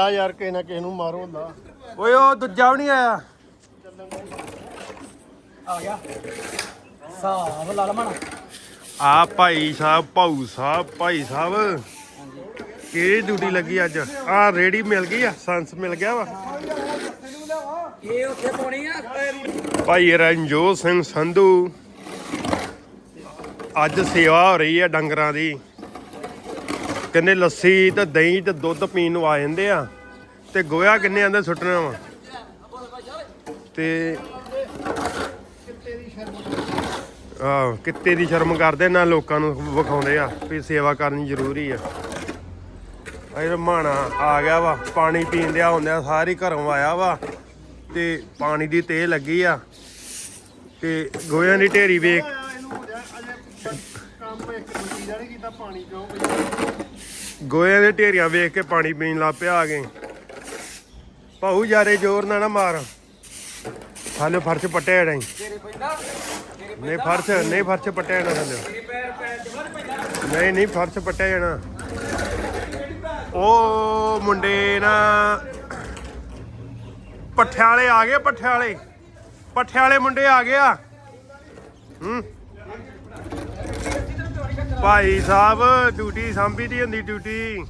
ਆ ਯਾਰ ਕਿਸੇ ਨਾ ਕਿਸੇ ਨੂੰ ਮਾਰੋ ਹੁੰਦਾ। ਓਏ ਉਹ ਦੂਜਾ ਵੀ ਨਹੀਂ ਆਇਆ। ਆ ਗਿਆ। ਸਾਹ ਲਾ ਲਮਣ ਆ ਭਾਈ ਸਾਹਿਬ ਭਾਊ ਸਾਹਿਬ ਭਾਈ ਸਾਹਿਬ। ਕਿਹੜੀ ਡਿਊਟੀ ਲੱਗੀ ਅੱਜ? ਆ ਰੇੜੀ ਮਿਲ ਗਈ ਆ ਸੰਸ ਮਿਲ ਗਿਆ ਵਾ। ਇਹ ਉੱਥੇ ਪਾਉਣੀ ਆ? ਭਾਈ ਰਣਜੋਤ ਸਿੰਘ ਸੰਧੂ। ਅੱਜ ਸੇਵਾ ਹੋ ਰਹੀ ਹੈ ਡੰਗਰਾਂ ਦੀ। ਕਹਿੰਦੇ ਲੱਸੀ ਤੇ ਦਹੀਂ ਤੇ ਦੁੱਧ ਪੀਣ ਨੂੰ ਆ ਜਾਂਦੇ ਆ। ਤੇ ਗੋਇਆ ਕਿੰਨੇ ਆਂਦੇ ਸੁੱਟਣਾ ਵਾ? ਤੇ ਆਹ, ਕਿੱਤੇ ਦੀ ਸ਼ਰਮ ਕਰਦੇ ਨਾ ਲੋਕਾਂ ਨੂੰ ਵਿਖਾਉਂਦੇ ਆ ਵੀ ਸੇਵਾ ਕਰਨੀ ਜ਼ਰੂਰੀ ਆ। ਇਹ ਰਮਾਣਾ ਆ ਗਿਆ ਵਾ, ਪਾਣੀ ਪੀਣ ਦਿਆ ਹੁੰਦਿਆ ਸਾਰੇ ਘਰੋਂ ਆਇਆ ਵਾ ਤੇ ਪਾਣੀ ਦੀ ਤੇਹ ਲੱਗੀ ਆ। ਤੇ ਗੋਇਆਂ ਦੀ ਢੇਰੀ ਵੇਖ ਕੰਮ ਇੱਕ ਮਿੰਟੀ ਦਾ ਨਹੀਂ ਕੀਤਾ ਪਾਣੀ ਪਿਓ। ਬਈ ਦੇ ਢੇਰੀਆਂ ਵੇਖ ਕੇ ਪਾਣੀ ਪੀਣ ਲੱਗ ਪਿਆ ਆ ਗਏ ਭਾਊ ਯਾਰੇ ਜ਼ੋਰ ਨਾ ਨਾ ਮਾਰ। ਹਾਲੇ ਫਰਸ਼ ਪੱਟਿਆ ਨਹੀਂ ਤੇਰੇ ਨਹੀਂ ਫਰਸ਼ ਨਹੀਂ ਫਰਸ਼ ਪੱਟਿਆ ਜਾਣਾ ਥੱਲੇ। ਨਹੀਂ ਨਹੀਂ ਫਰਸ਼ ਪੱਟਿਆ ਜਾਣਾ ਉਹ ਮੁੰਡੇ ਨਾ। ਪੱਠਿਆਲੇ ਆ ਗਏ, ਪੱਠਿਆਲੇ। ਵਾਲੇ ਮੁੰਡੇ ਆ ਗਏ ਆ। ਹੂੰ। ਭਾਈ ਸਾਹਿਬ ਡਿਊਟੀ ਸੰਭੀ ਦੀ ਹੁੰਦੀ ਡਿਊਟੀ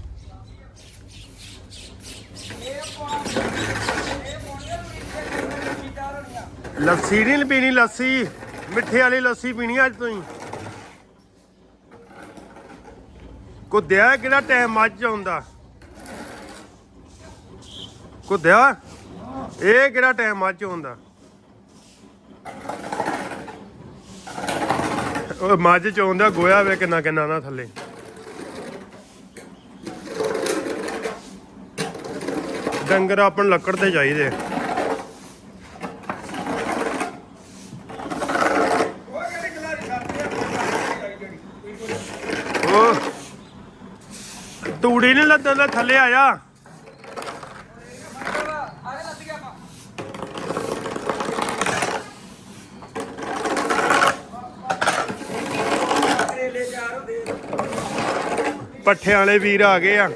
ਲੱਸੀ ਨਹੀਂ ਪੀਣੀ, ਲੱਸੀ। ਮਿੱਠੇ ਵਾਲੀ ਲੱਸੀ ਪੀਣੀ ਅੱਜ ਤੁਸੀਂ ਕੁੱਦਿਆ ਕਿਹੜਾ ਟਾਈਮ ਅੱਜ ਆਉਂਦਾ? ਕੁੱਦਿਆ ਇਹ ਕਿਹੜਾ ਟਾਈਮ ਮੱਝ ਆਉਂਦਾ? ਉਹ ਮੱਝ ਚ ਆਉਂਦਾ, ਗੋਇਆ ਵੇ ਕਿੰਨਾ ਕਿੰਨਾ ਨਾ ਥੱਲੇ। ਡੰਗਰ ਆਪਣ ਲੱਕੜ ਤੇ ਚਾਹੀਦੇ ਤੂੜੀ ਨਹੀਂ ਲੱਦਣ ਦਾ ਥੱਲੇ ਆਇਆ ਆਰੇ ਲੱਗ ਗਿਆ ਆਪਾਂ ਕਰੇਲੇ ਚਾਰ ਹੁੰਦੇ ਪੱਠਿਆਂ ਵਾਲੇ ਵੀਰ ਆ ਗਏ ਆ।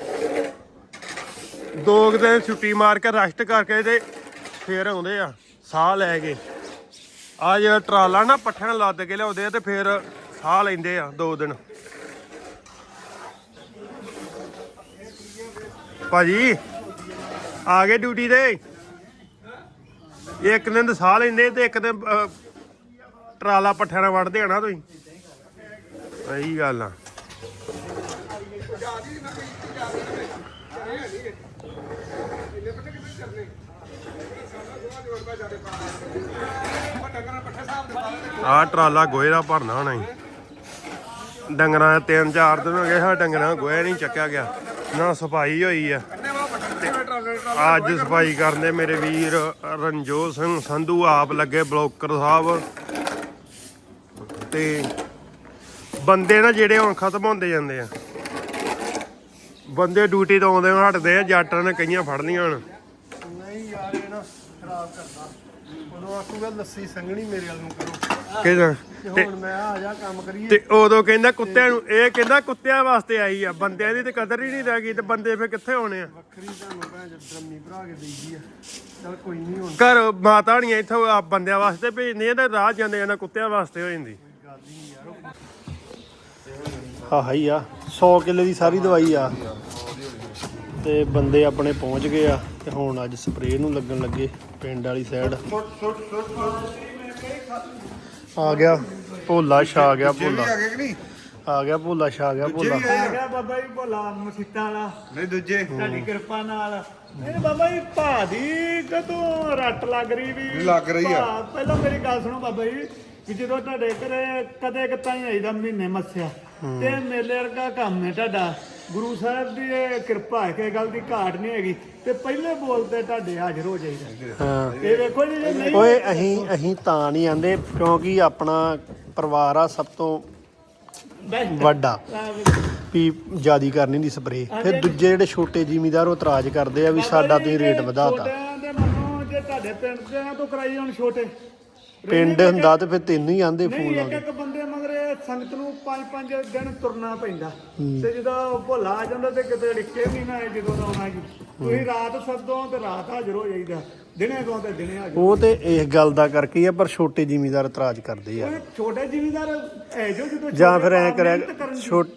ਦੋ ਕੁ ਦਿਨ ਛੁੱਟੀ ਮਾਰ ਕੇ ਰੈਸਟ ਕਰਕੇ ਤੇ ਫੇਰ ਆਉਂਦੇ ਆ ਸਾਹ ਲੈ ਕੇ। ਆ ਜਿਹੜਾ ਟਰਾਲਾ ਨਾ ਪੱਠਿਆਂ ਨਾਲ ਲੱਦ ਕੇ ਲਿਆਉਂਦੇ ਆ ਤੇ ਫੇਰ ਸਾਹ ਲੈਂਦੇ ਆ ਦੋ ਦਿਨ। ਭਾਜੀ ਆ ਗਏ ਡਿਊਟੀ ਤੇ। ਇੱਕ ਦਿਨ ਸਾਹ ਲੈਂਦੇ ਤੇ ਇੱਕ ਦਿਨ ਅਹ, ਟਰਾਲਾ ਪੱਠਿਆਂ ਨਾਲ ਵੜਦੇ ਆ ਨਾ ਤੁਸੀਂ। ਸਹੀ ਗੱਲ ਆ। ਆ ਟਰਾਲਾ ਗੋਹੇ ਦਾ ਭਰਨਾ ਹੋਣਾ ਹੀ ਡੰਗਰਾਂ ਦੇ ਤਿੰਨ ਚਾਰ ਦਿਨ ਹੋ ਗਏ, ਹਾਂ ਡੰਗਰਾਂ ਦਾ ਗੋਹੇ ਨਹੀਂ ਚੱਕਿਆ ਗਿਆ। ਨਾ ਸਫ਼ਾਈ ਹੋਈ ਆ। ਅੱਜ ਸਫ਼ਾਈ ਕਰਦੇ ਮੇਰੇ ਵੀਰ ਰਣਜੋਤ ਸਿੰਘ ਸੰਧੂ ਆਪ ਲੱਗੇ ਬਲੋਕਰ ਸਾਹਿਬ। ਤੇ ਬੰਦੇ ਨਾ ਜਿਹੜੇ ਹੁਣ ਖਤਮ ਹੁੰਦੇ ਜਾਂਦੇ ਆ। ਬੰਦੇ ਡਿਊਟੀ ਤੋਂ ਆਉਂਦੇ ਹਟਦੇ ਆ, ਜੱਟਾਂ ਨੇ ਕਈਆਂ ਫੜ ਲੀਆਂ ਹੁਣ ਨਹੀਂ ਯਾਰ ਇਹ ਨਾ ਖਰਾਬ ਕਰਦਾ ਉਦੋਂ ਆਖੂਗਾ ਲੱਸੀ ਸੰਘਣੀ ਮੇਰੇ ਵੱਲ ਨੂੰ ਕਰੋ। ਕਿਹਦਾ ਤੇ ਤੇ ਹੁਣ ਮੈਂ ਆ ਜਾ ਕੰਮ ਕਰੀਏ। ਤੇ ਉਦੋਂ ਕਹਿੰਦਾ ਕੁੱਤਿਆਂ ਨੂੰ ਇਹ ਕਹਿੰਦਾ ਕੁੱਤਿਆਂ ਵਾਸਤੇ ਆਈ ਆ ਬੰਦਿਆਂ ਦੀ ਤੇ ਕਦਰ ਹੀ ਨਹੀਂ ਰਹਿ ਗਈ ਤੇ ਬੰਦੇ ਫੇ ਕਿੱਥੇ ਹੋਣੇ ਆ? ਵੱਖਰੀ ਤੁਹਾਨੂੰ ਭੈਣ ਚੋ ਡਰਮੀ ਭਰਾ ਕੇ ਦੇਈਦੀ ਆ। ਚਲ ਕੋਈ ਨਹੀਂ ਹੁਣ। ਘਰ ਮਾਤਾ ਹਣੀਆਂ ਇੱਥੋਂ ਆ ਬੰਦਿਆਂ ਵਾਸਤੇ ਭੇਜਦੀਆਂ ਤੇ ਰਾਹ ਜਾਂਦੇ ਕੁੱਤਿਆਂ ਵਾਸਤੇ ਹੋ ਜਾਂਦੀ। ਗੱਲ ਹੀ ਨਹੀਂ ਯਾਰ। ਹਾਂ ਹਾਈ ਆ 100 ਕਿੱਲੇ ਦੀ ਸਾਰੀ ਦਵਾਈ ਆ। ਤੇ ਬੰਦੇ ਆਪਣੇ ਪਹੁੰਚ ਗਏ ਆ ਤੇ ਹੁਣ ਅੱਜ ਸਪਰੇਅ ਨੂੰ ਲੱਗਣ ਲੱਗੇ ਪਿੰਡ ਵਾਲੀ ਸਾਈਡ ਆ ਗਿਆ ਭੋਲਾ ਛਾ ਆ ਗਿਆ ਭੋਲਾ। ਆ ਗਏ ਕਿ ਨਹੀਂ? ਆ ਗਿਆ ਭੋਲਾ ਛਾ ਆ ਗਿਆ ਭੋਲਾ। ਆ। ਗਿਆ ਬਾਬਾ ਜੀ ਭੋਲਾ ਮਸੀਤਾਂ ਵਾਲਾ। ਨਹੀਂ ਦੂਜੇ। ਤੁਹਾਡੀ ਕਿਰਪਾ ਨਾਲ। ਇਹ ਬਾਬਾ ਜੀ ਭਾ ਦੀ ਕਦੋਂ ਰੱਟ ਲੱਗ ਰਹੀ ਵੀ? ਲੱਗ ਰਹੀ ਆ। ਪਹਿਲਾਂ ਮੇਰੀ ਗੱਲ ਸੁਣੋ ਬਾਬਾ ਜੀ ਕਿ ਜਦੋਂ ਤੁਹਾਡੇ ਘਰੇ ਕਦੇ ਕਿਤਾ ਹੀ ਆਈਦਾ ਮਹੀਨੇ ਮੱਸਿਆ ਤੇ ਮੇਲੇ ਵਰਗਾ ਕੰਮ ਹੈ ਤੁਹਾਡਾ। ਗੁਰੂ ਸਾਹਿਬ ਦੀ ਇਹ ਕਿਰਪਾ ਹੈ ਕਿ ਗੱਲ ਦੀ ਘਾਟ ਨਹੀਂ ਹੈਗੀ। ਤੇ ਪਹਿਲੇ ਬੋਲ ਤੇ ਤੁਹਾਡੇ ਹਾਜ਼ਰ ਹੋ ਜਾਈਦਾ। ਹਾਂ। ਇਹ ਵੇਖੋ ਜੀ ਜੇ ਨਹੀਂ ਓਏ ਅਸੀਂ ਅਸੀਂ ਤਾਂ ਨਹੀਂ ਆਂਦੇ ਕਿਉਂਕਿ ਆਪਣਾ ਪਰਿਵਾਰ ਆ ਸਭ ਤੋਂ best ਵੱਡਾ। ਵੀ ਜਿਆਦੀ ਕਰਨੀ ਦੀ ਸਪਰੇ ਫਿਰ ਦੂਜੇ ਜਿਹੜੇ ਛੋਟੇ ਜ਼ਿਮੀਦਾਰ ਉਹ ਇਤਰਾਜ਼ ਕਰਦੇ ਆ ਵੀ ਸਾਡਾ ਤੁਸੀਂ ਰੇਟ ਵਧਾਤਾ। ਛੋਟਿਆਂ ਦੇ ਮੰਨੋ ਜੇ ਤੁਹਾਡੇ ਪਿੰਡ ਦੇ ਤੋਂ ਕਰਾਈ ਹੁਣ ਛੋਟੇ। ਪਿੰਡ ਹੁੰਦਾ ਤੇ ਫਿਰ ਤੈਨੂੰ ਹੀ ਆਂਦੇ ਨਹੀਂ ਫੋਨ ਇੱਕ ਆਉਂਦੇ। ਇੱਕ ਬੰਦੇ ਮਗਰ ਇਹ ਸੰਗਤ ਨੂੰ ਪੰਜ ਪੰਜ ਦਿਨ ਤੁਰਨਾ ਪੈਂਦਾ। ਤੇ ਜਦੋਂ ਭੁੱਲਾ ਆ ਜਾਂਦਾ ਤੇ ਕਿਤੇ ਡਿੱਕੇ ਵੀ ਨਾ ਜਦੋਂ ਆਉਣਾ ਜੀ। ਤੁਸੀਂ ਰਾਤ ਸੱਦੋ ਤੇ ਰਾਤ ਹਾਜ਼ਰ ਹੋ ਜਾਈਦਾ। ਦਿਨੇ ਤੋਂ ਤੇ ਦਿਨੇ ਹਾਜ਼ਰ। ਉਹ ਤੇ ਇਸ ਗੱਲ ਦਾ ਕਰਕੇ ਹੀ ਆ ਪਰ ਛੋਟੇ ਜ਼ਿਮੀਦਾਰ ਇਤਰਾਜ਼ ਕਰਦੇ ਆ। ਛੋਟੇ ਜ਼ਿਮੀਦਾਰ ਐ ਜੋ ਜਦੋਂ ਜਾਂ ਫਿਰ ਐ ਕਰਿਆ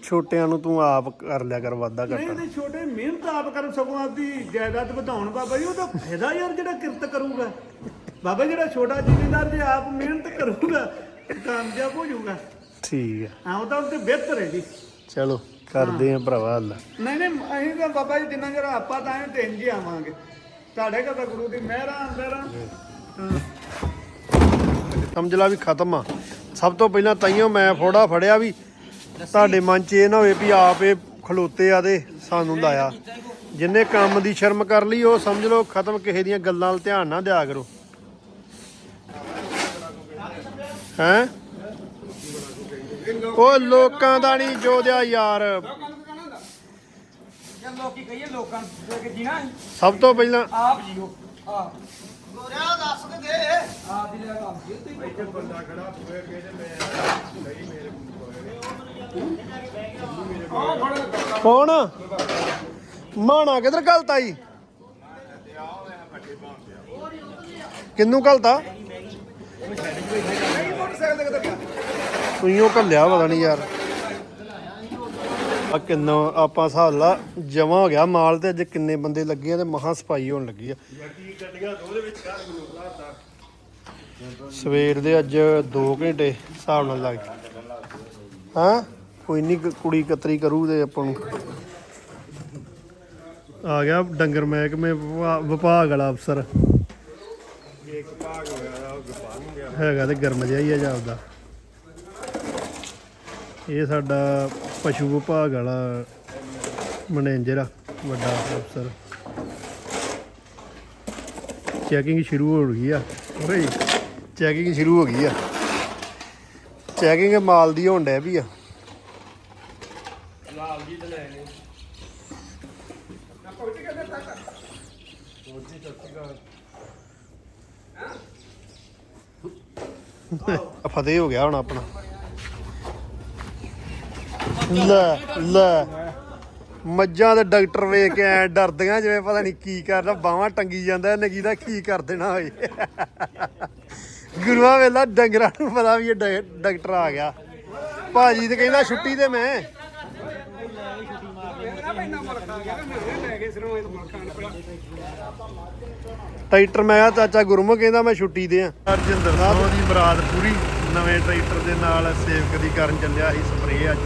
ਛੋਟਿਆਂ ਨੂੰ ਤੂੰ ਆਪ ਕਰ ਲਿਆ ਕਰ ਵਾਧਾ ਨਹੀਂ ਘਟਾ ਤੇ ਛੋਟੇ ਮਿਹਨਤ ਆਪ ਕਰਨ ਸਗੋਂ ਆਪਦੀ ਜਾਇਦਾਦ ਵਧਾਉਣ ਬਾਬਾ ਜੀ ਉਹਦਾ ਫਾਇਦਾ ਯਾਰ ਜਿਹੜਾ ਕਿਰਤ ਕਰੂਗਾ। ਬਾਬਾ ਜਿਹੜਾ ਛੋਟਾ ਜ਼ਿਮੀਦਾਰ ਜੇ ਆਪ ਮਿਹਨਤ ਕਰੂਗਾ ਕਾਮਯਾਬ ਹੋ ਜਾਊਗਾ। ਠੀਕ ਆ। ਹਾਂ ਉਹ ਤਾਂ ਬਿਹਤਰ ਹੈ ਜੀ। ਚਲੋ ਕਰਦੇ ਆ ਭਰਾਵਾ ਹੱਲ। ਨਹੀਂ ਨਹੀਂ ਅਸੀਂ ਤਾਂ ਬਾਬਾ ਜੀ ਜਿੰਨਾ ਚਿਰ ਆਪਾਂ ਤਾਂ ਐਂ ਇੰਜ ਹੀ ਆਵਾਂਗੇ। ਤੁਹਾਡੇ ਕੋਲ ਤਾਂ ਗੁਰੂ ਦੀ ਮਿਹਰਾਂ ਅੰਦਰਾਂ ਹਾਂ। ਸਮਝ ਲਾ ਵੀ ਖਤਮ ਆ। ਸਭ ਤੋਂ ਪਹਿਲਾਂ ਤਾਈਓ ਮੈਂ ਫੋੜਾ ਫੜਿਆ ਵੀ ਤੁਹਾਡੇ ਮਨ 'ਚ ਇਹ ਨਾ ਹੋਵੇ ਵੀ ਆਪ ਇਹ ਖਲੋਤੇ ਆ ਤੇ ਸਾਨੂੰ ਲਾਇਆ। ਜਿੰਨੇ ਕੰਮ ਦੀ ਸ਼ਰਮ ਕਰ ਲਈ ਉਹ ਸਮਝ ਲਓ ਖਤਮ ਕਿਸੇ ਦੀਆਂ ਗੱਲਾਂ 'ਤੇ ਧਿਆਨ ਨਾ ਦਿਆ ਕਰੋ। ਹੈਂ? ਉਹ ਲੋਕਾਂ ਦਾ ਨਹੀਂ ਜੋਦਿਆ ਯਾਰ। ਲੋਕਾਂ ਜੇ ਕਹੀਏ ਲੋਕਾਂ ਦੇ ਕੇ ਜੀਣਾ ਸਭ ਤੋਂ ਪਹਿਲਾਂ ਆਪ ਜੀਓ। ਆ ਗੋਰਿਆ ਦੱਸ ਤੇ ਦੇ। ਆਪ ਹੀ ਲੈ ਕੰਮ ਜੀ ਤੁਸੀਂ ਇੱਥੇ ਬੰਦਾ ਖੜਾ ਹੋਏ ਕੇ ਤੇ ਮੈਂ ਨਹੀਂ ਮੇਰੇ ਕੌਣ? ਮਾਣਾ ਕਿਧਰ ਗਲਤ ਆਈ? ਕਿੰਨੂੰ ਗਲਤਾ ਤੂੰ ਕੱਲਿਆ ਪਤਾ ਨਹੀਂ ਯਾਰ। ਆ ਕਿੰਨਾ ਆਪਾਂ ਹਿਸਾਬ ਲਾ ਜਮਾ ਹੋ ਗਿਆ ਮਾਲ ਤੇ ਅੱਜ ਕਿੰਨੇ ਬੰਦੇ ਲੱਗੇ ਆ ਤੇ ਮਹਾ ਸਫ਼ਾਈ ਹੋਣ ਲੱਗੀ ਆ। ਸਵੇਰ ਦੇ ਅੱਜ 2 ਘੰਟੇ ਹਿਸਾਬ ਨਾਲ ਲੱਗ ਹਾਂ? ਕੋਈ ਨਹੀਂ ਕੁੜੀ ਕਤਰੀ ਕਰੂ ਤੇ ਆਪਾਂ ਨੂੰ। ਆ ਗਿਆ ਡੰਗਰ ਮਹਿਕਮੇ ਵਿਭਾਗ ਵਾਲਾ ਅਫਸਰ। ਇੱਕ ਭਾਗ ਹੋ ਹੈਗਾ ਤੇ ਗਰਮ ਜਿਹਾ ਹੀ ਆ ਜਾਪਦਾ। ਇਹ ਸਾਡਾ ਪਸ਼ੂ ਵਿਭਾਗ ਵਾਲਾ ਮੈਨੇਜਰ ਆ ਵੱਡਾ ਅਫਸਰ। ਚੈਕਿੰਗ ਸ਼ੁਰੂ ਹੋ ਗਈ ਆ। ਓਏ ਚੈਕਿੰਗ ਸ਼ੁਰੂ ਹੋ ਗਈ ਆ। ਚੈਕਿੰਗ ਮਾਲ ਦੀ ਹੋਣ ਡੈ ਵੀ ਆ। ਲਾਲ ਜੀ ਤੇ ਲੈ ਨੇ। ਫਤਿਹ ਹੋ ਗਿਆ ਹੁਣ ਆਪਣਾ। ਲੈ ਲੈ। ਮੱਝਾਂ ਦੇ ਡਾਕਟਰ ਵੇਖ ਕੇ ਐ ਡਰਦੀਆਂ, ਜਿਵੇਂ ਪਤਾ ਨਹੀਂ ਕੀ ਕਰਦਾ, ਬਾਹਾਂ ਟੰਗੀ ਜਾਂਦਾ ਨਗੀ ਦਾ ਕੀ ਕਰ ਦੇਣਾ ਹੋਏ ਗੁਰੂਆ ਵੇਲਾ ਡੰਗਰਾਂ ਨੂੰ ਪਤਾ ਵੀ ਇਹ ਡਾਕਟਰ ਆ ਗਿਆ। ਭਾਜੀ ਤੇ ਕਹਿੰਦਾ ਛੁੱਟੀ ਤੇ ਮੈਂ। ਟਰੈਕਟਰ ਮੈਂ ਕਿਹਾ, ਚਾਚਾ ਗੁਰਮੁਖ ਕਹਿੰਦਾ ਮੈਂ ਛੁੱਟੀ ਤੇ ਆ। ਅਰਜਿੰਦਰ ਸਾਹਿਬ ਦੀ ਬਰਾਤ ਪੂਰੀ। ਨਵੇਂ ਟਰੈਕਟਰ ਦੇ ਨਾਲ ਸੇਵਕ ਦੀ ਕਰਨ ਚੱਲਿਆ ਸੀ ਸਪਰੇਅ ਅੱਜ।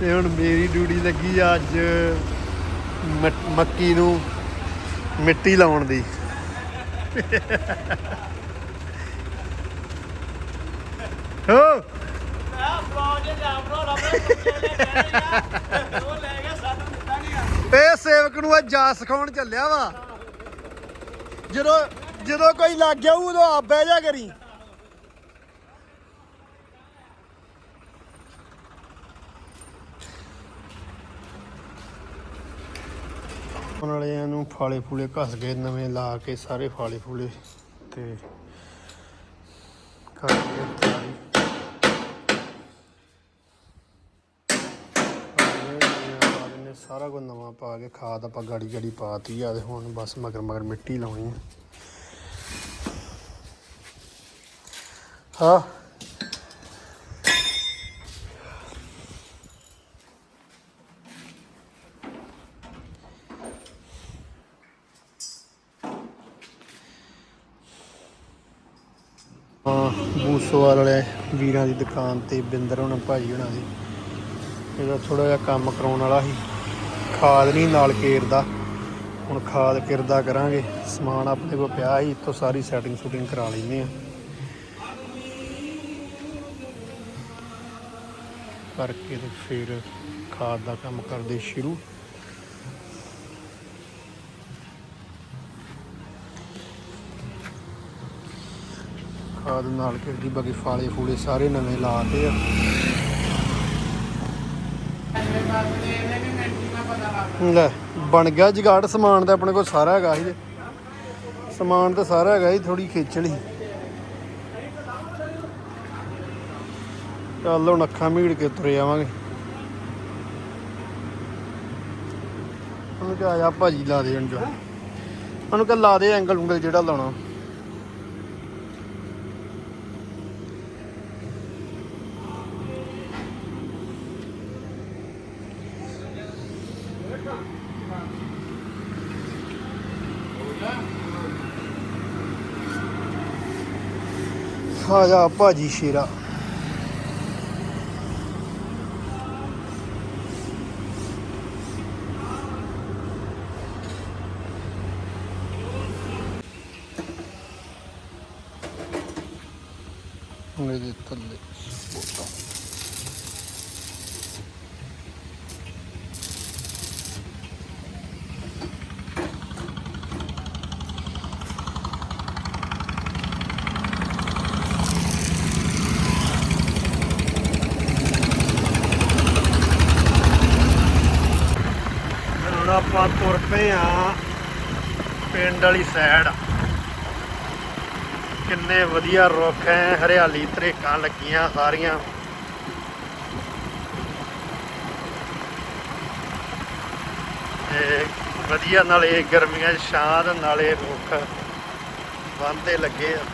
ਤੇ ਹੁਣ ਮੇਰੀ ਡਿਊਟੀ ਲੱਗੀ ਆ ਅੱਜ ਮੱਕੀ ਨੂੰ ਮਿੱਟੀ ਲਾਉਣ ਦੀ। ਹੋ। ਇਹ ਸੇਵਕ ਨੂੰ ਅੱਜ ਜਾ ਸਿਖਾਉਣ ਚੱਲਿਆ ਵਾ। ਜਦੋਂ ਜਦੋਂ ਕੋਈ ਲੱਗ ਗਿਆ ਉਦੋਂ ਆਪ ਬਹਿ ਜਾ ਕਰੀ। ਉਹਨਾਂ ਵਾਲਿਆਂ ਨੂੰ ਫਾਲੇ ਫੂਲੇ ਘਸ ਗਏ ਨਵੇਂ ਲਾ ਕੇ ਸਾਰੇ ਫਾਲੇ ਫੂਲੇ ਤੇ ਕਰਕੇ ਤਿਆਰੀ। ਸਾਰਾ ਕੁਝ ਨਵਾਂ ਪਾ ਕੇ ਖਾਦ ਆਪਾਂ ਗਾੜੀ ਗਾੜੀ ਪਾਤੀ ਆ ਤੇ ਹੁਣ ਬਸ ਮਗਰ ਮਗਰ ਮਿੱਟੀ ਲਾਉਣੀ ਆ। ਹਾਂ। ਬੂਸੋਵਾਲ ਵਾਲੇ ਵੀਰਾਂ ਦੀ ਦੁਕਾਨ ਤੇ ਬਿੰਦਰ ਹੁਣ, ਭਾਈ ਹੁਣਾਂ ਦੀ ਇਹਦਾ ਥੋੜਾ ਜਿਹਾ ਕੰਮ ਕਰਾਉਣ ਵਾਲਾ ਸੀ। ਖਾਦ ਨਹੀਂ, ਨਾਲ ਕੇਰਦਾ ਹੁਣ ਖਾਦ ਕਿਰਦਾ ਕਰਾਂਗੇ। ਸਮਾਨ ਆਪਣੇ ਕੋਲ ਪਿਆ ਸੀ, ਇੱਥੋਂ ਸਾਰੀ ਸੈਟਿੰਗ ਸ਼ੂਟਿੰਗ ਕਰਾ ਲੈਂਦੇ ਆ ਕਰਕੇ ਤੇ ਫਿਰ ਖਾਦ ਦਾ ਕੰਮ ਕਰਦੇ ਸ਼ੁਰੂ। ਖਾਦ ਨਾਲ ਕਿਰਦੀ ਬਾਕੀ ਫਾਲੇ ਫੂਲੇ ਸਾਰੇ ਨਵੇਂ ਲਾਤੇ ਆ। ਲੈ, ਬਣ ਗਿਆ ਜਗਾੜ ਸਮਾਨ ਤਾਂ ਆਪਣੇ ਕੋਲ ਸਾਰਾ ਹੈਗਾ ਸੀ। ਸਮਾਨ ਤਾਂ ਸਾਰਾ ਹੈਗਾ ਜੀ ਥੋੜੀ ਖੇਚਲ। ਚੱਲ ਹੁਣ ਅੱਖਾਂ ਮੀੜ ਕੇ ਤੁਰੇ ਆਵਾਂਗੇ। ਉਹਨੂੰ ਕਿਹਾ ਆ ਭਾਜੀ ਲਾ ਦੇ ਹੁਣ ਉਹਨੂੰ ਕਿਹਾ ਲਾ ਦੇ ਐਂਗਲ ਉਂਗਲ ਜਿਹੜਾ ਲਾਉਣਾ। ਆ ਜਾ ਭਾਜੀ ਸ਼ੇਰਾ। ਮੇਰੇ ਥੱਲੇ ਹੁਣ ਆਪਾਂ ਤੁਰ ਪਏ ਆ। ਪਿੰਡ ਵਾਲੀ ਸਾਈਡ ਕਿੰਨੇ ਵਧੀਆ ਰੁੱਖ ਐ, ਹਰਿਆਲੀ ਤਰੇਕਾਂ ਲੱਗੀਆਂ ਸਾਰੀਆਂ। ਤੇ ਵਧੀਆ ਨਾਲੇ ਗਰਮੀਆਂ 'ਚ ਛਾਂ ਨਾਲੇ ਰੁੱਖ ਬੰਦੇ ਲੱਗੇ ਆ।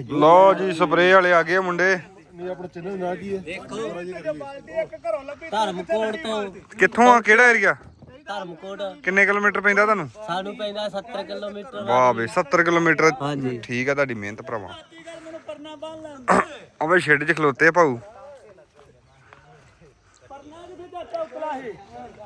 ਲਓ ਜੀ ਸਪਰੇਅ ਵਾਲੇ ਆ ਗਏ ਆ ਮੁੰਡੇ। ਧਰਮਕੋਟ ਤੋਂ ਕਿੱਥੋਂ ਆ? ਕਿਹੜਾ ਏਰੀਆ ਧਰਮਕੋਟ। ਕਿੰਨੇ ਕਿਲੋਮੀਟਰ ਪੈਂਦਾ ਤੁਹਾਨੂੰ? ਸਾਨੂੰ ਪੈਂਦਾ 70 ਕਿਲੋਮੀਟਰ। ਵਾਹ ਬੇ 70 ਕਿਲੋਮੀਟਰ। ਹਾਂਜੀ। ਠੀਕ ਆ ਤੁਹਾਡੀ ਮਿਹਨਤ ਭਰਾਵਾ। ਆਵੇ ਸ਼ੈੱਡ 'ਚ ਖਲੋਤੇ ਆ ਭਾਊ।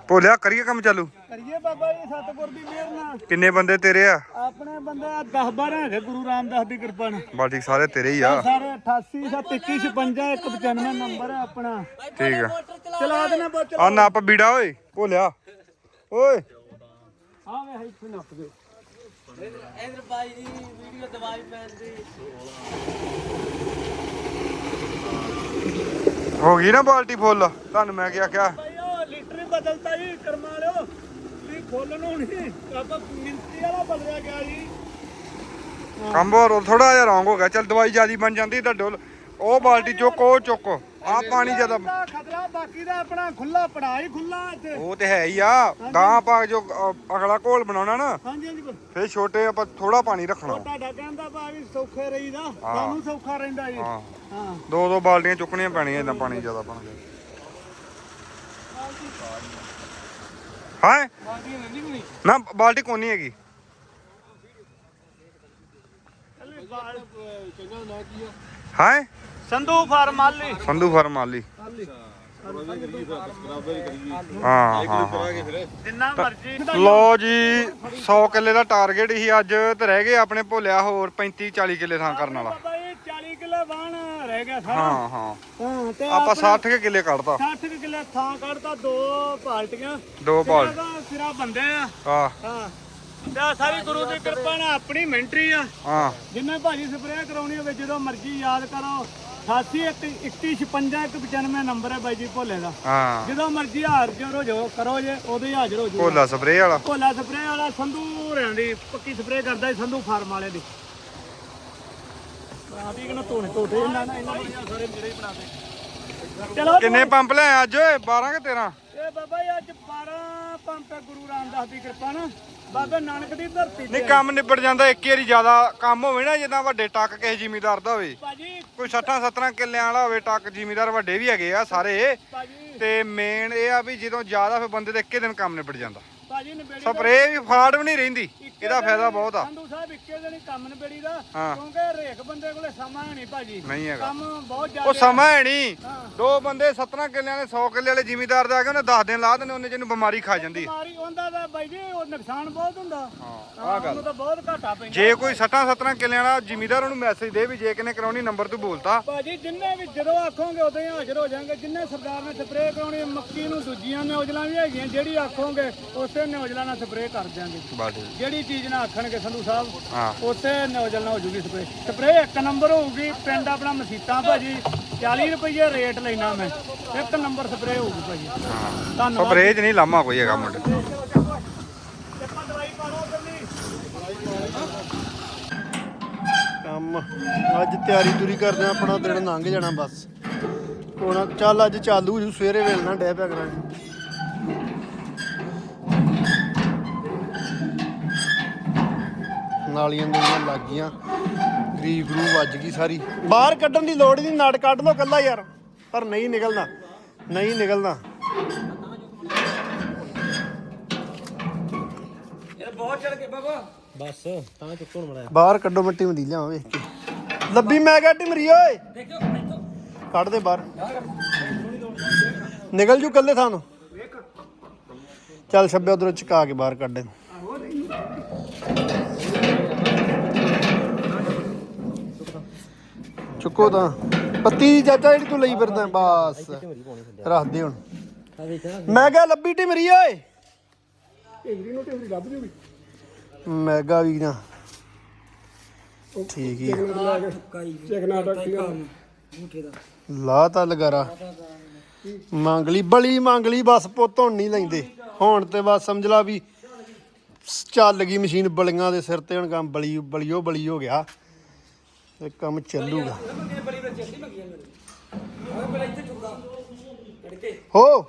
ਭੋਲਿਆ ਕਰੀਏ ਕੰਮ ਚਾਲੂ? ਕਰੀਏ ਬਾਬਾ ਜੀ ਸਤਿਗੁਰ ਦੀ ਮਿਹਰ ਨਾਲ। ਕਿੰਨੇ ਬੰਦੇ ਤੇਰੇ ਆ? ਆਪਣੇ ਬੰਦੇ 10 12 ਹੈਗੇ ਗੁਰੂ ਰਾਮਦਾਸ ਦੀ ਕਿਰਪਾ ਨਾਲ। ਬਾ ਠੀਕ ਸਾਰੇ ਤੇਰੇ ਹੀ ਆ। ਸਾਰੇ 88 21 56 195 ਨੰਬਰ ਹੈ ਆਪਣਾ। ਠੀਕ ਆ। ਚਲਾ ਦੇਣਾ ਬੋ ਆ ਨੱਪ ਬੀੜਾ ਓਏ ਭੋਲਿਆ। ਓਏ। ਆ ਵੇ ਇੱਥੇ ਨੱਪ ਗਏ ਇਧਰ ਬਾਈ ਦੀ ਵੀਡੀਓ ਦਵਾਈ ਪੈਂਦੀ ਹੋ ਗਈ ਨਾ ਬਾਲਟੀ ਫੁੱਲ? ਤੁਹਾਨੂੰ ਮੈਂ ਕੀ ਆਖਿਆ ਹੀ ਬਦਲਤਾ ਜੀ ਕਰਮਾ ਲਿਓ ਵੀ ਫੁੱਲ ਨੂੰ ਨਹੀਂ ਆਪਾਂ ਮਿੰਤੀ ਵਾਲਾ ਬਦਲਿਆ ਗਿਆ ਜੀ। ਕੰਮ ਹੋਰ ਥੋੜਾ ਜਿਹਾ ਰੌਂਗ ਹੋ ਗਿਆ। ਚਲ ਦਵਾਈ ਜਿਆਦੀ ਬਣ ਜਾਂਦੀ ਤਾਂ ਡੋਲ। ਉਹ ਬਾਲਟੀ ਚੁੱਕ ਉਹ ਚੁੱਕ। ਆ ਪਾਣੀ ਜ਼ਿਆਦਾ ਦਾ ਖਤਰਾ ਬਾਕੀ ਦਾ ਆਪਣਾ ਖੁੱਲਾ ਪੜਾ ਹੀ ਖੁੱਲਾ ਇੱਥੇ ਉਹ ਤੇ ਹੈ ਹੀ ਆ। ਗਾਂ ਆਪਾਂ ਜੋ ਅਗਲਾ ਘੋਲ ਬਣਾਉਣਾ ਨਾ ਹਾਂਜੀ ਹਾਂਜੀ ਫੇਰ ਛੋਟੇ ਆਪਾਂ ਥੋੜਾ ਪਾਣੀ ਰੱਖਣਾ। ਤੁਹਾਡਾ ਕਹਿੰਦਾ ਬਾ ਵੀ ਸੌਖੇ ਰਹੀਦਾ। ਸਾਨੂੰ ਸੌਖਾ ਰਹਿੰਦਾ ਜੀ। ਹਾਂ। ਹਾਂ। ਦੋ ਦੋ ਬਾਲਟੀਆਂ ਚੁੱਕਣੀਆਂ ਪੈਣੀਆਂ ਇਦਾਂ ਪਾਣੀ ਜ਼ਿਆਦਾ ਬਣ ਗਿਆ। ਹਾਂ? ਨਾ ਬਾਲਟੀ ਕੋਨੀ ਹੈਗੀ। ਹਾਂ? ਸੰਧੂ ਫਾਰਮ ਮਾਲੀ ਸੰਧੂ ਫਾਰਮ ਵਾਲੀ। ਹਾਂ ਹਾਂ ਹਾਂ। ਜਿੰਨਾ ਮਰਜ਼ੀ। ਲੋ ਜੀ 100 ਕਿੱਲੇ ਦਾ ਟਾਰਗੇਟ ਹੀ ਅੱਜ ਤੇ ਰਹਿ ਗਏ ਆਪਣੇ ਭੋਲਿਆ ਹੋਰ 35 40 ਕਿੱਲੇ ਥਾਂ ਕਰਨ ਵਾਲਾ। ਬਾਬਾ ਜੀ 40 ਕਿਲੋ ਬਾਣ ਰਹਿ ਗਿਆ ਸਾਰਾ। ਹਾਂ ਹਾਂ। ਹਾਂ ਤੇ ਆਪਾਂ 60 ਕੁ ਕਿੱਲੇ ਕੱਢਤਾ। 60 ਕਿਲੋ ਥਾਂ ਕੱਢਤਾ ਦੋ ਪਾਲਟੀਆਂ ਦੋ ਬਾਲ ਸਿਰਾ ਬੰਦੇ ਆ। ਹਾਂ। ਹਾਂ। ਤੇ ਆਹ ਸਾਰੀ ਗੁਰੂ ਦੀ ਕਿਰਪਾ ਨਾਲ ਆਪਣੀ ਮਿੰਟਰੀ ਆ। ਹਾਂ। ਜਿੰਨੇ ਭਾਜੀ ਸਪਰੇਅ ਕਰਾਉਣੀ ਹੋਵੇ ਜਦੋਂ ਮਰਜ਼ੀ ਯਾਦ ਕਰੋ। 88 2156 195 ਨੰਬਰ ਹੈ ਬਾਈ ਜੀ ਭੋਲੇ ਦਾ। ਹਾਂ। ਜਦੋਂ ਮਰਜ਼ੀ ਹਾਜ਼ਰ ਹੋ ਜਾਓ ਕਰੋ ਜੇ ਉਦੋਂ ਹੀ ਹਾਜ਼ਰ ਹੋ ਜਾਓ। ਭੋਲਾ ਸਪਰੇਅ ਵਾਲਾ। ਭੋਲਾ ਸਪਰੇਅ ਵਾਲਾ ਸੰਧੂ ਹੋਰਿਆਂ ਦੀ ਪੱਕੀ ਸਪਰੇਅ ਕਰਦਾ ਸੀ ਸੰਧੂ ਫਾਰਮ ਵਾਲੇ ਦੀ। ਕਿਨੂੰ ਧੋਣੇ ਧੋਤੇ ਇਹਨਾਂ ਨੇ ਇਹਨਾਂ ਨੇ ਸਾਰੇ ਮੇਰੇ ਹੀ ਬਣਾਦੇ ਚਲੋ ਕਿੰਨੇ ਪੰਪ ਲੈ ਅੱਜ? ਓਏ 12 ਕਿ 13 ਇਹ ਬਾਬਾ ਜੀ ਅੱਜ 12 ਪੰਪ ਹੈ ਗੁਰੂ ਰਾਮਦਾਸ ਦੀ ਕਿਰਪਾ ਨਾਲ। ਬਾਬਾ ਨਾਨਕ ਦੀ ਧਰਤੀ ਨਹੀਂ ਕੰਮ ਨਿਬੜ ਜਾਂਦਾ ਇੱਕ ਵਾਰੀ ਜ਼ਿਆਦਾ ਕੰਮ ਹੋਵੇ ਨਾ ਜਿੱਦਾਂ ਵੱਡੇ ਟੱਕ ਕਿਸੇ ਜ਼ਿਮੀਦਾਰ ਦਾ ਹੋਵੇ। ਭਾਜੀ ਕੋਈ 60 70 ਕਿੱਲਿਆਂ ਵਾਲਾ ਹੋਵੇ ਟੱਕ ਜ਼ਿਮੀਦਾਰ ਵੱਡੇ ਵੀ ਹੈਗੇ ਆ ਸਾਰੇ। ਤੇ ਮੇਨ ਇਹ ਆ ਵੀ ਜਦੋਂ ਜ਼ਿਆਦਾ ਫਿਰ ਬੰਦੇ ਦਾ ਇੱਕੇ ਦਿਨ ਕੰਮ ਨਿਬੜ ਜਾਂਦਾ। ਭਾਜੀ ਨਿਬੇੜੀ ਸਪਰੇਅ ਵੀ ਫਾੜ ਵੀ ਨਹੀਂ ਰਹਿੰਦੀ। ਇਹਦਾ ਫਾਇਦਾ ਬਹੁਤ ਆ। ਸੰਧੂ ਸਾਹਿਬ ਇੱਕੇ ਦਿਨ ਹੀ ਕੰਮ ਨਿਬੇੜੀ ਦਾ ਹਾਂ। ਕਿਉਂਕਿ ਹਰੇਕ ਬੰਦੇ ਕੋਲੇ ਸਮਾਂ ਹੈ ਨਹੀਂ ਭਾਜੀ। ਨਹੀਂ ਹੈਗਾ। ਕੰਮ ਬਹੁਤ ਉਹ ਜ਼ਿਆਦਾ ਸਮਾਂ ਹੈ ਨਹੀਂ। ਦੋ ਬੰਦੇ 17 ਕਿੱਲਿਆਂ ਦੇ 100 ਕਿੱਲੇ ਵਾਲੇ ਜ਼ਿਮੀਦਾਰ ਦੇ ਆ ਕੇ ਉਹਨੇ 10 ਦਿਨ ਲਾ ਦੇਣੇ ਉਹਨੇ ਜਿਹਨੂੰ ਬਿਮਾਰੀ ਖਾ ਜਾਂਦੀ ਹੈ ਬਿਮਾਰੀ ਹੁੰਦਾ ਦਾ ਬਾਈ ਜੀ ਉਹ ਨੁਕਸਾਨ ਬਹੁਤ ਹੁੰਦਾ। ਹਾਂ ਹਾਂ ਉਹਨੂੰ ਤਾਂ ਬਹੁਤ ਘਾਟਾ ਪੈਂਦਾ। ਜੇ ਕੋਈ 60 17 ਕਿੱਲਿਆਂ ਵਾਲਾ ਜ਼ਿਮੀਦਾਰ ਉਹਨੂੰ ਮੈਸੇਜ ਦੇ ਵੀ ਜੇ ਕਿਨੇ ਕਰਾਉਣੀ ਨੰਬਰ ਤੂੰ ਬੋਲਤਾ। ਭਾਜੀ ਜਿੰਨੇ ਵੀ ਜਦੋਂ ਆਖੋਗੇ ਉਦੋਂ ਹੀ ਹਾਜ਼ਰ ਹੋ ਜਾਣਗੇ। ਜਿੰਨੇ ਸਰਦਾਰ ਨੇ ਸਪਰੇਅ ਕਰਾਉਣੀ ਮੱਕੀ ਨੂੰ ਦੂਜੀਆਂ ਨੌਜਲਾਂ ਵੀ ਹੈਗੀਆਂ ਜਿਹੜੀ ਆਖੋਗੇ ਉਸੇ ਨੌਜਲਾਂ ਨਾਲ ਸਪਰੇਅ ਕਰ ਦਿਆਂਗੇ। ਜਿਹੜੀ ਚੀਜ਼ ਨਾਲ ਆਖਣਗੇ ਸੰਧੂ ਸਾਹਿਬ ਹਾਂ। ਉਸੇ ਨੌਜਲ ਨਾਲ ਹੋ ਜੂਗੀ ਸਪਰੇ ਸਪਰੇ ਇੱਕ ਨੰਬਰ ਹੋਊਗੀ ਪਿੰਡ ਆਪਣਾ ਮਸੀਤਾਂ ਭਾਜੀ 40 ਰੁਪਏ ਰੇਟ ਲੈਣਾ ਮੈਂ। ਇੱਕ ਨੰਬਰ ਸਪਰੇ ਹੋਊਗੀ ਭਾਜੀ ਧੰਨਵਾਦ ਸਪਰੇਅ 'ਚ ਨਹੀਂ ਲਾਮਾ ਕੋਈ ਹੈਗਾ ਮੁੰਡੇ। ਕੰਮ। ਅੱਜ ਤਿਆਰੀ ਤੁਰੀ ਕਰਦੇ ਆ ਆਪਣਾ ਦਿਨ ਲੰਘ ਜਾਣਾ ਬਸ। ਹੁਣ ਚੱਲ ਅੱਜ ਚਾਲੂ ਜੂ ਸਵੇਰੇ ਵੇਲਣਾ ਡੈ ਪਿਆ ਕਰਾਂਗੇ। ਨਾਲੀਆਂ ਦੁਨੀਆਂ ਲੱਗ ਗਈਆਂ। ਗਰੀਬ ਗਰੂ ਵੱਜ ਗਈ ਸਾਰੀ। ਬਾਹਰ ਕੱਢਣ ਦੀ ਲੋੜ ਹੀ ਨਹੀਂ ਨੜ ਕੱਢ ਲੋ ਕੱਲਾ ਯਾਰ। ਪਰ ਨਹੀਂ ਨਿਕਲਦਾ। ਨਹੀਂ ਨਿਕਲਦਾ। ਇਹ ਬਹੁਤ ਚੜ ਕੇ ਬਾਬਾ। ਬਸ ਤਾਂ ਚੁੱਕਣ ਮੜਿਆ ਬਾਹਰ ਕੱਢੋ ਮਿੱਟੀ ਮੰਦੀ ਲਿਆਵਾਂ ਵੇਖ ਕੇ। ਲੱਭੀ ਮੈਂ ਕਿਹਾ ਟਿਮਰੀ ਓਏ। ਦੇਖੋ ਕੱਢ ਦੇ ਬਾਹਰ। ਨਿਕਲ ਜੂ ਕੱਲੇ ਥਾਂ ਨੂੰ। ਚੱਲ ਛੱਬੇ ਉਧਰੋਂ ਚਕਾ ਕੇ ਬਾਹਰ ਕੱਢ ਦੇ। ਚੁੱਕੋ ਤਾਂ। ਪੱਤੀ ਚਾਚਾ ਜਿਹੜੀ ਤੂੰ ਲਈ ਫਿਰਦਾ ਬਸ। ਰੱਖ ਦੇ ਹੁਣ। ਮੈਂ ਕਿਹਾ ਲੱਭੀ ਟਿਮਰੀ ਓਏ। ਮੈਗਾ ਵੀ ਨਾ। ਠੀਕ ਹੀ। ਲਾ ਤਾਂ ਲਗਾਰਾ। ਮੰਗਲੀ ਬਲੀ ਮੰਗਲੀ ਬਸ ਪੁੱਤ ਹੁਣ ਨਹੀਂ ਲੈਂਦੇ। ਹੁਣ ਤੇ ਬਸ ਸਮਝ ਲਾ ਵੀ ਚੱਲ ਗਈ ਮਸ਼ੀਨ ਬਲੀਆਂ ਦੇ ਸਿਰ ਤੇ ਹੁਣ ਕੰਮ ਬਲੀ ਬਲੀਓ ਬਲੀ ਹੋ ਗਿਆ। ਤੇ ਕੰਮ ਚੱਲੂਗਾ ਬੜੀ ਬੱਚੀ ਅੱਧੀ ਮੰਗੀ ਜਾਂਦੇ ਉਹ ਪਹਿਲਾਂ ਇੱਥੇ ਚੁੱਕਾ ਕੜਕੇ ਹੋ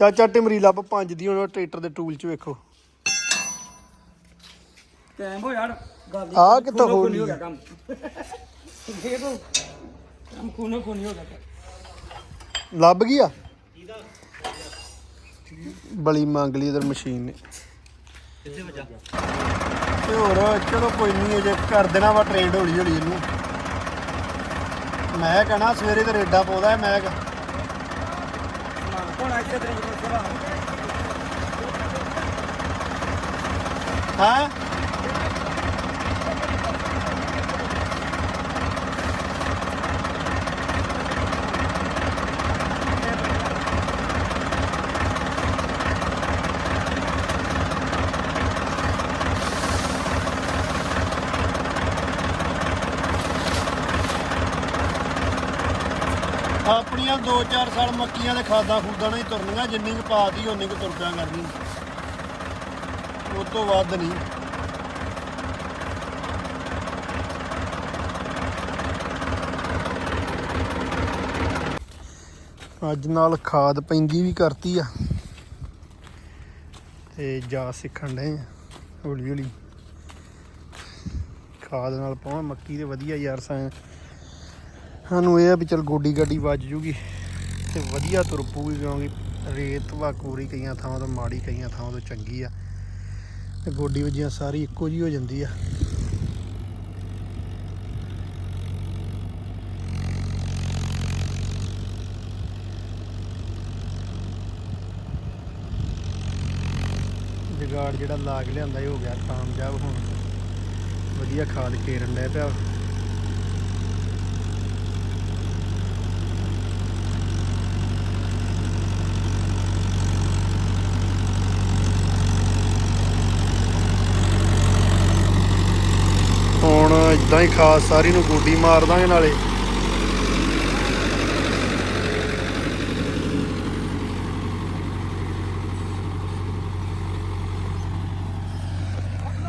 ਚਾਚਾ ਟਿਮਰੀ ਲੱਭ ਪੰਜ ਦੀ ਹੁਣ ਟਰੈਕਟਰ ਦੇ ਟੂਲ 'ਚ ਵੇਖੋ। ਟਾਈਮ ਹੋ ਯਾਰ ਗੱਲ ਦੀ ਆ ਕਿੱਥੋਂ ਹੋ ਗਈ ਗਿਆ ਕੰਮ। ਦੇਖੋ ਕੰਮ ਹੋ ਗਿਆ। ਲੱਭ ਗਈ ਆ? ਬਲੀ ਮੰਗ ਲਈ ਇਧਰ ਮਸ਼ੀਨ ਨੇ। ਕਿੱਥੇ ਵਜਾ ਤੇ ਹੋਰ ਚਲੋ ਕੋਈ ਨਹੀਂ ਅਜੇ ਕਰ ਦੇਣਾ ਵਾ ਟ੍ਰੇਡ ਹੌਲੀ ਹੌਲੀ ਇਹਨੂੰ। ਮੈਂ ਕਹਣਾ ਸਵੇਰੇ ਤੇ ਰੇਡਾ ਪਾਉਂਦਾ ਮੈਂ ਕਿਹਾ ਹੁਣ ਇੱਥੇ ਤਰੀਕ ਨੂੰ ਸੇਵਾ ਹਾਂ ਆਪਣੀਆਂ 2-4 ਸਾਲ ਮੱਕੀਆਂ ਦੇ ਖਾਦਾਂ ਖੂਦਾਂ ਨਾਲ ਹੀ ਤੁਰਨੀਆਂ, ਜਿੰਨੀ ਕੁ ਪਾਤੀ ਓਨੀ ਕੁ ਤੁਰ ਕਰਨੀ। ਉਹ ਤੋਂ ਵੱਧ ਨਹੀਂ। ਅੱਜ ਨਾਲ ਖਾਦ ਪੈਂਦੀ ਵੀ ਕਰਤੀ ਆ। ਤੇ ਜਾ ਸਿੱਖਣ ਡਏ ਆ ਹੌਲੀ ਹੌਲੀ ਖਾਦ ਨਾਲ ਪਾਉਣ ਮੱਕੀ ਤੇ ਵਧੀਆ ਯਾਰ ਸਾਂ ਸਾਨੂੰ ਇਹ ਆ ਵੀ ਚਲ ਗੋਡੀ ਗਾਡੀ ਵੱਜ ਜੂਗੀ ਤੇ ਵਧੀਆ ਤੁਰ ਪੂਗੀ ਕਿਉਂਕਿ ਰੇਤ ਵਾ, ਕੋਰੀ ਕਈਆਂ ਥਾਵਾਂ ਤੋਂ, ਮਾੜੀ ਕਈਆਂ ਥਾਵਾਂ ਤੋਂ ਚੰਗੀ ਆ। ਤੇ ਗੋਡੀ ਵੱਜੀਆਂ ਸਾਰੀ ਇੱਕੋ ਜੀ ਹੋ ਜਾਂਦੀ ਆ। ਜਗਾੜ ਜਿਹੜਾ ਲਾਗ ਲਿਆਂਦਾ ਹੀ ਹੋ ਗਿਆ ਕਾਮਯਾਬ ਹੁਣ। ਵਧੀਆ ਖਾਦ ਕੇਰਨ ਲੈ ਪਿਆ ਹੁਣ ਇਦਾਂ ਹੀ ਖਾਦ ਸਾਰੀ ਨੂੰ ਗੋਡੀ ਮਾਰ ਦਾਂਗੇ ਨਾਲੇ।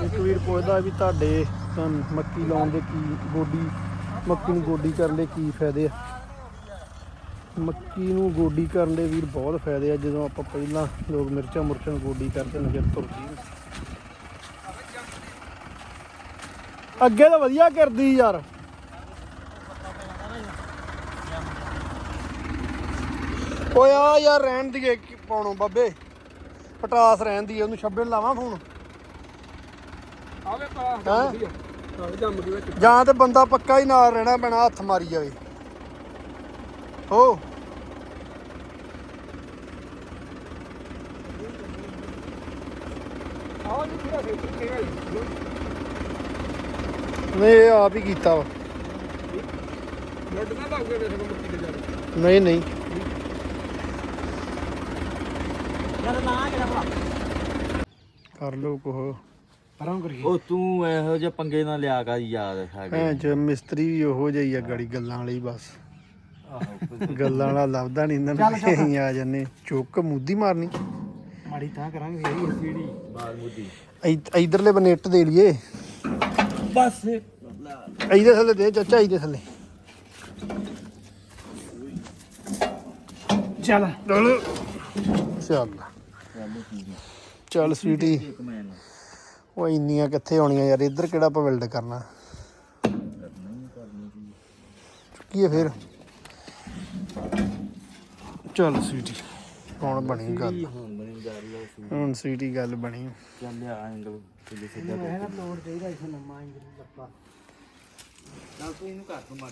ਇੱਕ ਵੀਰ ਪੁੱਛਦਾ ਵੀ ਤੁਹਾਡੇ ਤਾਂ ਮੱਕੀ ਲਾਉਣ ਦੇ ਕੀ ਗੋਡੀ, ਮੱਕੀ ਨੂੰ ਗੋਡੀ ਕਰਨ ਦੇ ਕੀ ਫਾਇਦੇ ਆ? ਮੱਕੀ ਨੂੰ ਗੋਡੀ ਕਰਨ ਦੇ ਵੀਰ ਬਹੁਤ ਫਾਇਦੇ ਆ, ਜਦੋਂ ਆਪਾਂ ਪਹਿਲਾਂ ਲੋਕ ਮਿਰਚਾਂ ਮੁਰਚਾਂ ਨੂੰ ਗੋਡੀ ਕਰਦੇ ਨਜ਼ਰ ਤੁਰਦੀ ਨੀ। ਅੱਗੇ ਤਾਂ ਵਧੀਆ ਕਰਦੀ ਯਾਰ। ਓਏ ਆ ਯਾਰ ਰਹਿਣ ਦੀਏ ਪਾਉਣੋ ਬਾਬੇ। ਪਟਾਸ ਰਹਿੰਦੀ ਆ ਉਹਨੂੰ ਛੱਬੇ ਲਾਵਾਂ ਫੋਨ ਆਵੇ ਪਾ ਦੀ ਜਾਂ ਤੇ ਬੰਦਾ ਪੱਕਾ ਹੀ ਨਾਲ ਰਹਿਣਾ ਪੈਣਾ ਹੱਥ ਮਾਰੀ ਜਾਵੇ। ਹੋ। ਆਹ ਜੀ ਪੂਰਾ ਸੇ ਕਿਹੜਾ ਨਹੀਂ ਇਹ ਆਪ ਹੀ ਕੀਤਾ ਵਾ। ਲੱਡ ਨਾ ਲੱਗ ਗਏ ਵੇਖ ਮੁੱਕੀ ਤੇ ਜਾ ਕੇ। ਨਹੀਂ ਨਹੀਂ। ਕਰ ਲੋ ਕੋਹ ਉਹ ਤੂੰ ਇਹੋ ਜਿਹੇ ਪੰਗੇ ਨਾ ਲਿਆ ਕਰ ਯਾਦ ਹੈਗੇ ਭੈਣ ਚ ਮਿਸਤਰੀ ਵੀ ਉਹੋ ਜਿਹੀ ਆ ਗਾੜੀ ਗੱਲਾਂ ਵਾਲੀ ਬਸ। ਗੱਲਾਂ ਵਾਲਾ ਲੱਭਦਾ ਨਹੀਂ ਇਹਨਾਂ ਨੂੰ ਅਸੀਂ ਆ ਜੰਨੇ ਚੁੱਕ ਮੁੱਦੀ ਮਾਰਨੀ। ਮਾੜੀ ਤਾਂ ਕਰਾਂਗੇ ਇਹ ਸੀੜੀ ਬਾਲ ਮੁੱਦੀ। ਇਧਰਲੇ ਬੰਨੇ ਇੱਟ ਦੇ ਲਈਏ। ਬਸ। ਇਹਦੇ ਥੱਲੇ ਦੇ ਚਾਚਾ ਇਹਦੇ ਥੱਲੇ। ਚੱਲ। ਚੱਲ। ਚੱਲ। ਚੱਲ ਸਵੀਟੀ ਉਹ ਇੰਨੀਆਂ ਕਿੱਥੇ ਆਉਣੀਆਂ ਯਾਰ ਇੱਧਰ ਕਿਹੜਾ ਆਪਾਂ ਬਿਲਡ ਕਰਨਾ? ਕੀ ਹੈ ਫਿਰ। ਚੱਲ ਸਵੀਟੀ ਹੁਣ ਬਣੀ ਗੱਲ? ਹੁਣ ਬਣੀ ਗੱਲ ਹੁਣ ਸਵੀਟੀ ਗੱਲ ਬਣੀ। ਚੱਲ ਆ ਐਂਗਲ ਤੇ ਸਿੱਧਾ ਮੈਂ ਨਾ ਲੋੜ ਚਾਹੀਦਾ ਇਸ ਨੰਮਾ ਇੰਜ ਲੱਪਾ। ਚੱਲ ਤੂੰ ਇਹਨੂੰ ਘਰ ਤੋਂ ਮਾਰ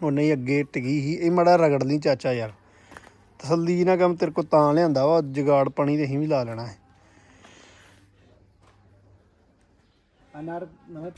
ਉਹ ਨਹੀਂ ਅੱਗੇ ਟਿਕੀ ਸੀ। ਇਹ ਮੜਾ ਰਗੜ ਲਈ ਚਾਚਾ ਯਾਰ। ਤਸੱਲੀ ਨਾਲ ਕੰਮ ਤੇਰੇ ਕੋ ਤਾਂ ਲਿਆਂਦਾ ਵਾ। ਜਗਾੜ ਪਾਣੀ ਤੇ ਅਸੀਂ ਵੀ ਲਾ ਲੈਣਾ ਹੈ। ਅਨਾਰ ਨਵੇਂ